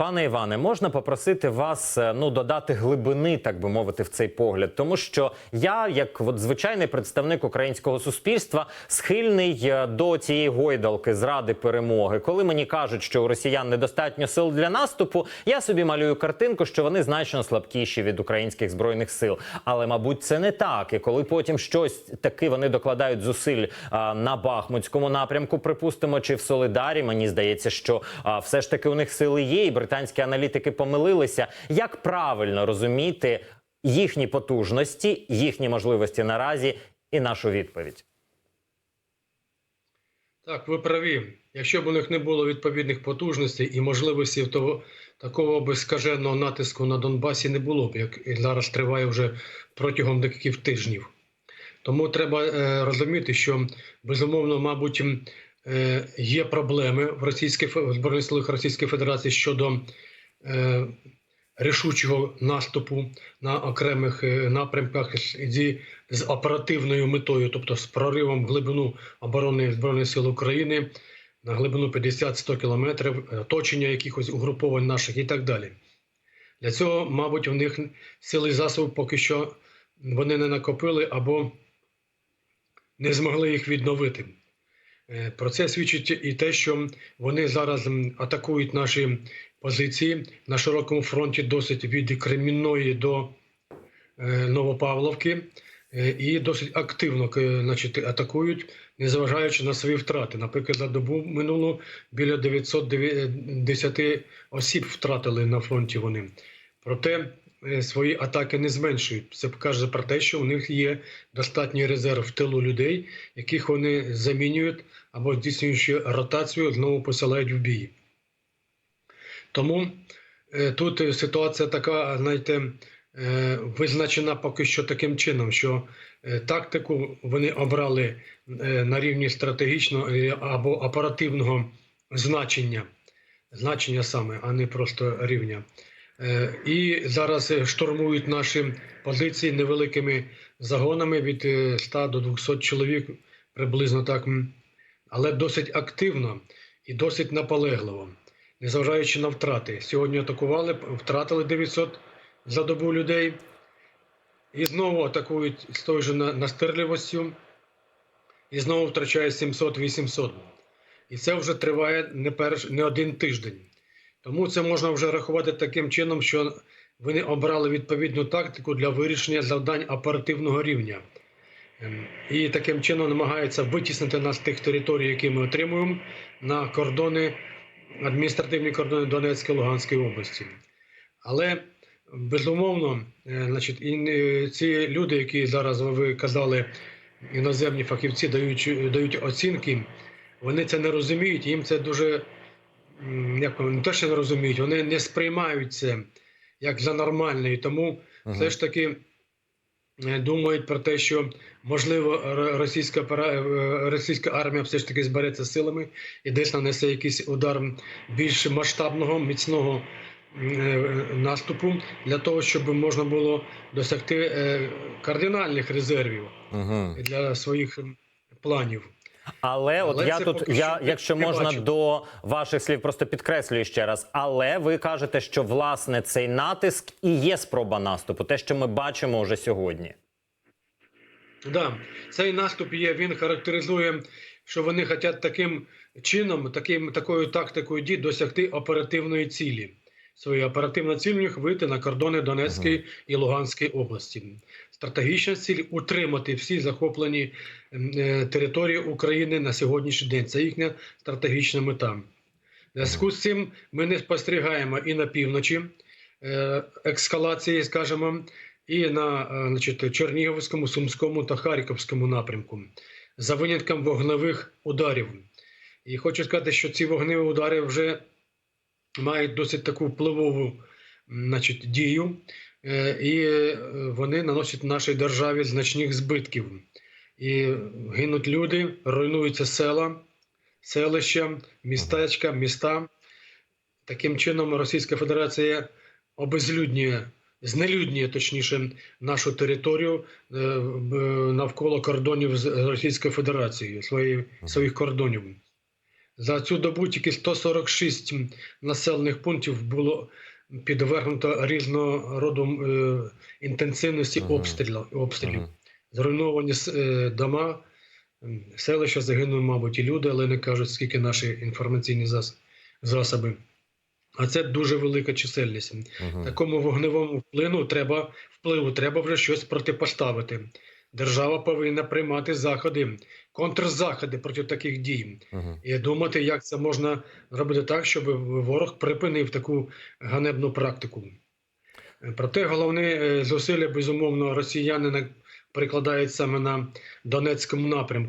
Пане Іване, можна попросити вас е, ну додати глибини, так би мовити, в цей погляд, тому що я, як от звичайний представник українського суспільства, схильний е, до цієї гойдалки зради перемоги. Коли мені кажуть, що у росіян недостатньо сил для наступу, я собі малюю картинку, що вони значно слабкіші від українських збройних сил. Але мабуть, це не так. І коли потім щось таки вони докладають зусиль а, на Бахмутському напрямку, припустимо, чи в Солидарі, мені здається, що а, все ж таки у них сили є, і британські аналітики помилилися. Як правильно розуміти їхні потужності, їхні можливості наразі і нашу відповідь? Так, ви праві. Якщо б у них не було відповідних потужностей і можливості того такого безскаженого натиску на Донбасі не було б, як зараз триває вже протягом декількох тижнів. Тому треба е, розуміти, що безумовно, мабуть, є проблеми в російській збройних силах Російської Федерації щодо е, рішучого наступу на окремих е, напрямках зі з оперативною метою, тобто з проривом в глибину оборони збройних сил України на глибину 50-100 кілометрів, е, оточення якихось угруповань наших і так далі. Для цього, мабуть, у них сили засоби поки що вони не накопили або не змогли їх відновити. Е, Про це свідчить і те, що вони зараз атакують наші позиції на широкому фронті, досить від Кремінної до е, Новопавловки, е, і досить активно значить, атакують, незважаючи на свої втрати. Наприклад, за добу минулу біля 910 осіб втратили на фронті вони. Проте свої атаки не зменшують. Це каже про те, що у них є достатній резерв в тилу людей, яких вони замінюють або здійснюючи ротацію, знову посилають в бій. Тому е, тут е, ситуація така, знаєте, е, визначена поки що таким чином, що е, тактику вони обрали е, на рівні стратегічного е, або оперативного значення, значення саме, а не просто рівня. Е, І зараз е, штурмують наші позиції невеликими загонами від е, 100 до 200 чоловік, приблизно так, але досить активно і досить наполегливо, незважаючи на втрати. Сьогодні атакували, втратили 900 за добу людей і знову атакують з тою ж на- настирливостю, і знову втрачають 700-800. І це вже триває не, перш, не один тиждень. Тому це можна вже рахувати таким чином, що вони обрали відповідну тактику для вирішення завдань оперативного рівня. Ем, І таким чином намагаються витіснити нас з тих територій, які ми отримуємо, на кордони, адміністративні кордони Донецької Луганської області. Але безумовно, е, значить, і е, ці люди, які зараз ви казали, іноземні фахівці дають, дають оцінки, вони це не розуміють, їм це дуже як вони, не те, що не розуміють, вони не сприймають це як за нормальне. І тому все ж таки е, думають про те, що можливо російська е, російська армія все ж таки збереться силами і десь нанесе якийсь удар більш масштабного, міцного е, наступу для того, щоб можна було досягти кардинальних резервів Угу. для своїх планів. Але, от я тут, я, якщо можна бачу. до ваших слів, просто підкреслюю ще раз. Але ви кажете, що власне цей натиск і є спроба наступу, те, що ми бачимо вже сьогодні. Да, цей наступ є. Він характеризує, що вони хочуть таким чином, таким такою тактикою дій досягти оперативної цілі. Своя оперативна ціль вийти на кордони Донецької і Луганської області. Стратегічна ціль утримати всі захоплені е, території України на сьогоднішній день. Це їхня стратегічна мета. Зв'язку з цим ми не спостерігаємо і на півночі е, ескалації, скажімо, і на е, значить, Чернігівському, Сумському та Харківському напрямку за винятком вогневих ударів. І хочу сказати, що ці вогневі удари вже мають досить таку впливову значить, дію, е, і е, вони наносять нашій державі значних збитків. І гинуть люди, руйнуються села, селища, містечка, міста. Таким чином, Російська Федерація обезлюднює, знелюднює точніше нашу територію е, навколо кордонів з Російською Федерацією, свої, своїх кордонів. За цю добу тільки 146 населених пунктів було підвергнуто різного роду е, інтенсивності Мгм. обстрілів. обстрілів. Мгм. Зруйновані е, дома, селища загинули, мабуть, і люди, але не кажуть, скільки наші інформаційні зас- засоби. А це дуже велика чисельність. Мгм. Такому вогневому впливу треба, впливу треба вже щось протипоставити. Держава повинна приймати заходи, контрзаходи проти таких дій Мгм. і думати, як це можна робити так, щоб ворог припинив таку ганебну практику. Проте головне е, зусилля, безумовно, росіяни прикладають саме на Донецькому напрямку.